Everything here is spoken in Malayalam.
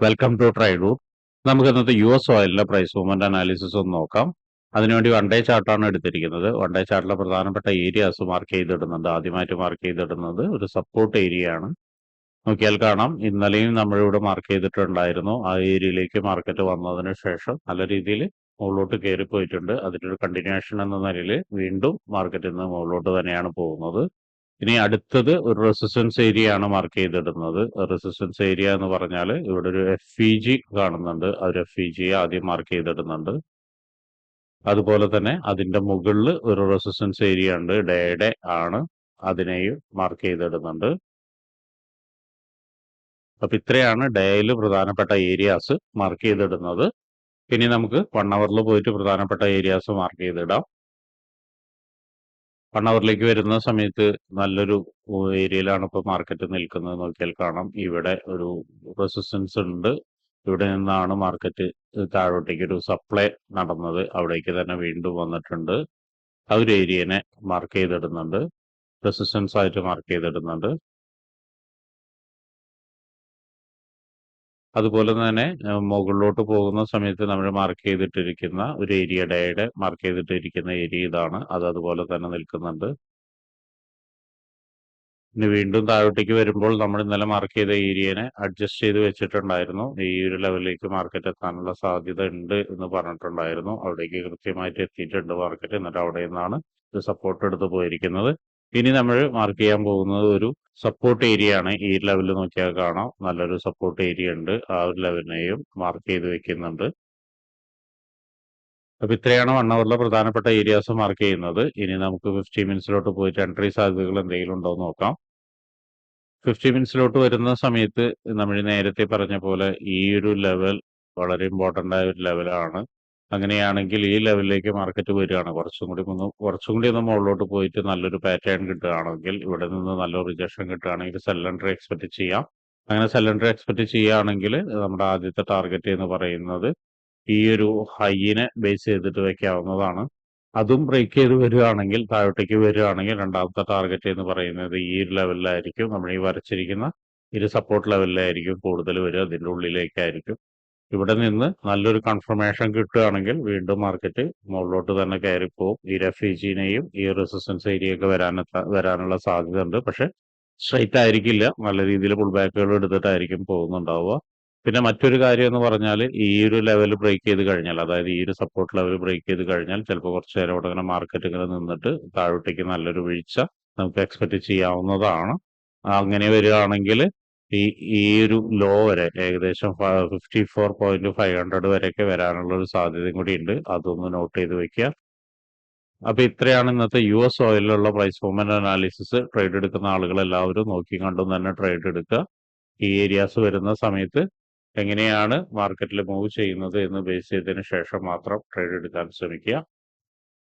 വെൽക്കം ടു ട്രൈഡു നമുക്ക് ഇന്നത്തെ യു എസ് ഓയിലിന്റെ പ്രൈസ് മൂവ്മെന്റ് അനാലിസിസ് ഒന്ന് നോക്കാം. അതിനുവേണ്ടി വൺ ഡേ ചാർട്ടാണ് എടുത്തിരിക്കുന്നത്. വൺ ഡേ ചാർട്ടിലെ പ്രധാനപ്പെട്ട ഏരിയാസ് മാർക്ക് ചെയ്തിടുന്നുണ്ട്. ആദ്യമായിട്ട് മാർക്ക് ചെയ്തിടുന്നത് ഒരു സപ്പോർട്ട് ഏരിയ ആണ്. നോക്കിയാൽ കാണാം. ഇന്നലെയും നമ്മളിവിടെ മാർക്ക് ചെയ്തിട്ടുണ്ടായിരുന്നു. ആ ഏരിയയിലേക്ക് മാർക്കറ്റ് വന്നതിന് ശേഷം നല്ല രീതിയിൽ മുകളിലോട്ട് കയറി പോയിട്ടുണ്ട് അതിന്റെ ഒരു കണ്ടിന്യൂഷൻ എന്ന നിലയിൽ വീണ്ടും മാർക്കറ്റ് ഇന്ന് മുകളിലോട്ട് തന്നെയാണ് പോകുന്നത്. ഇനി അടുത്തത് ഒരു റെസിസ്റ്റൻസ് ഏരിയ ആണ് മാർക്ക് ചെയ്തിടുന്നത്. റെസിസ്റ്റൻസ് ഏരിയ എന്ന് പറഞ്ഞാൽ ഇവിടെ ഒരു എഫ് ഇ ജി കാണുന്നുണ്ട്. ആ ഒരു എഫ് ഇ ജി ആദ്യം മാർക്ക് ചെയ്തിടുന്നുണ്ട്. അതുപോലെ തന്നെ അതിന്റെ മുകളിൽ ഒരു റെസിസ്റ്റൻസ് ഏരിയ ഉണ്ട്. ഡേയുടെ ആണ് അതിനെയും മാർക്ക് ചെയ്തിടുന്നുണ്ട്. അപ്പൊ ഇത്രയാണ് ഡേയിൽ പ്രധാനപ്പെട്ട ഏരിയാസ് മാർക്ക് ചെയ്തിടുന്നത്. ഇനി നമുക്ക് വൺ അവറിൽ പോയിട്ട് പ്രധാനപ്പെട്ട ഏരിയാസ് മാർക്ക് ചെയ്തിടാം. വൺ അവറിലേക്ക് വരുന്ന സമയത്ത് നല്ലൊരു ഏരിയയിലാണ് ഇപ്പോൾ മാർക്കറ്റ് നിൽക്കുന്നത്. നോക്കിയാൽ കാണാം. ഇവിടെ ഒരു റെസിസ്റ്റൻസ് ഉണ്ട്. ഇവിടെ നിന്നാണ് മാർക്കറ്റ് താഴോട്ടേക്ക് ഒരു സപ്ലൈ നടന്നത്. അവിടേക്ക് തന്നെ വീണ്ടും വന്നിട്ടുണ്ട്. ആ ഒരു ഏരിയനെ മാർക്ക് ചെയ്തിടുന്നുണ്ട്. റെസിസ്റ്റൻസ് ആയിട്ട് മാർക്ക് ചെയ്തിടുന്നുണ്ട്. അതുപോലെ തന്നെ മുകളിലോട്ട് പോകുന്ന സമയത്ത് നമ്മൾ മാർക്ക് ചെയ്തിട്ടിരിക്കുന്ന ഒരു ഏരിയ ഡയുടെ മാർക്ക് ചെയ്തിട്ടിരിക്കുന്ന ഏരിയ ഇതാണ്. അത് അതുപോലെ തന്നെ നിൽക്കുന്നുണ്ട്. ഇനി വീണ്ടും താഴോട്ടേക്ക് വരുമ്പോൾ നമ്മൾ ഇന്നലെ മാർക്ക് ചെയ്ത ഏരിയനെ അഡ്ജസ്റ്റ് ചെയ്ത് വെച്ചിട്ടുണ്ടായിരുന്നു. ഈ ഒരു ലെവലിലേക്ക് മാർക്കറ്റ് എത്താനുള്ള സാധ്യത ഉണ്ട് എന്ന് പറഞ്ഞിട്ടുണ്ടായിരുന്നു. അവിടേക്ക് കൃത്യമായിട്ട് എത്തിയിട്ടുണ്ട് മാർക്കറ്റ് എന്നിട്ട് അവിടെ നിന്നാണ് ഇത് സപ്പോർട്ട് എടുത്ത് പോയിരിക്കുന്നത്. ഇനി നമ്മൾ മാർക്ക് ചെയ്യാൻ പോകുന്നത് ഒരു സപ്പോർട്ട് ഏരിയ ആണ്. ഈ ലെവലിൽ നോക്കിയാൽ കാണാം. നല്ലൊരു സപ്പോർട്ട് ഏരിയ ഉണ്ട്. ആ ഒരു ലെവലിനെയും മാർക്ക് ചെയ്ത് വെക്കുന്നുണ്ട്. അപ്പൊ ഇത്രയാണ് വൺ അവറിലെ പ്രധാനപ്പെട്ട ഏരിയാസ് മാർക്ക് ചെയ്യുന്നത്. ഇനി നമുക്ക് ഫിഫ്റ്റി മിനിറ്റ്സിലോട്ട് പോയിട്ട് എൻട്രി സാധ്യതകൾ എന്തെങ്കിലും ഉണ്ടോ എന്ന് നോക്കാം. ഫിഫ്റ്റി മിനിറ്റ്സിലോട്ട് വരുന്ന സമയത്ത് നമ്മൾ നേരത്തെ പറഞ്ഞ പോലെ ഈ ഒരു ലെവൽ വളരെ ഇമ്പോർട്ടന്റ് ആയ ഒരു ലെവലാണ് അങ്ങനെയാണെങ്കിൽ ഈ ലെവലിലേക്ക് മാർക്കറ്റ് വരികയാണ്. കുറച്ചും കൂടി ഒന്ന് കുറച്ചും കൂടി ഒന്ന് മുകളിലോട്ട് പോയിട്ട് നല്ലൊരു പാറ്റേൺ കിട്ടുകയാണെങ്കിൽ ഇവിടെ നിന്ന് നല്ലൊരു റിജക്ഷൻ കിട്ടുകയാണെങ്കിൽ സെല്ലൻഡർ എക്സ്പെക്ട് ചെയ്യാം. അങ്ങനെ സെല്ലൻഡർ എക്സ്പെക്ട് ചെയ്യുകയാണെങ്കിൽ നമ്മുടെ ആദ്യത്തെ ടാർഗറ്റ് എന്ന് പറയുന്നത് ഈ ഒരു ഹൈയിനെ ബേസ് ചെയ്തിട്ട് വെക്കാവുന്നതാണ്. അതും ബ്രേക്ക് ചെയ്ത് വരികയാണെങ്കിൽ താഴോട്ടേക്ക് വരികയാണെങ്കിൽ രണ്ടാമത്തെ ടാർഗറ്റ് എന്ന് പറയുന്നത് ഈ ഒരു ലെവലിലായിരിക്കും നമ്മൾ ഈ വരച്ചിരിക്കുന്ന ഒരു സപ്പോർട്ട് ലെവലിലായിരിക്കും കൂടുതൽ വരിക. അതിന്റെ ഉള്ളിലേക്കായിരിക്കും. ഇവിടെ നിന്ന് നല്ലൊരു കൺഫർമേഷൻ കിട്ടുകയാണെങ്കിൽ വീണ്ടും മാർക്കറ്റ് മുകളിലോട്ട് തന്നെ കയറിപ്പോവും. ഈ റെഫ്യൂജിനെയും ഈ റെസിസ്റ്റൻസ് ഏരിയയൊക്കെ വരാൻ വരാനുള്ള സാധ്യത ഉണ്ട് പക്ഷെ സ്ട്രൈറ്റ് ആയിരിക്കില്ല. നല്ല രീതിയിൽ പുൾ ബാക്കുകൾ എടുത്തിട്ടായിരിക്കും പോകുന്നുണ്ടാവുക. പിന്നെ മറ്റൊരു കാര്യം എന്ന് പറഞ്ഞാൽ ഈ ഒരു ലെവൽ ബ്രേക്ക് ചെയ്ത് കഴിഞ്ഞാൽ അതായത് ഈ ഒരു സപ്പോർട്ട് ലെവൽ ബ്രേക്ക് ചെയ്ത് കഴിഞ്ഞാൽ ചിലപ്പോൾ കുറച്ച് നേരം അവിടെ ഇങ്ങനെ മാർക്കറ്റ് ഇങ്ങനെ നിന്നിട്ട് താഴോട്ടേക്ക് നല്ലൊരു വീഴ്ച നമുക്ക് എക്സ്പെക്ട് ചെയ്യാവുന്നതാണ്. അങ്ങനെ വരികയാണെങ്കിൽ ഈ ഈ ഒരു ലോ വരെ ഏകദേശം fifty four point five hundred വരെയൊക്കെ വരാനുള്ള ഒരു സാധ്യതയും കൂടി ഉണ്ട്. അതൊന്ന് നോട്ട് ചെയ്ത് വെക്കുക അപ്പൊ ഇത്രയാണ് ഇന്നത്തെ യു എസ് ഓയിലുള്ള പ്രൈസ് മൂവ്മെന്റ് അനാലിസിസ് ട്രേഡ് എടുക്കുന്ന ആളുകൾ എല്ലാവരും നോക്കി കണ്ടും തന്നെ ട്രേഡ് എടുക്കുക. ഈ ഏരിയാസ് വരുന്ന സമയത്ത് എങ്ങനെയാണ് മാർക്കറ്റിൽ മൂവ് ചെയ്യുന്നത് എന്ന് ബേസ് ചെയ്തതിന് ശേഷം മാത്രം ട്രേഡ് എടുക്കാൻ ശ്രമിക്കുക.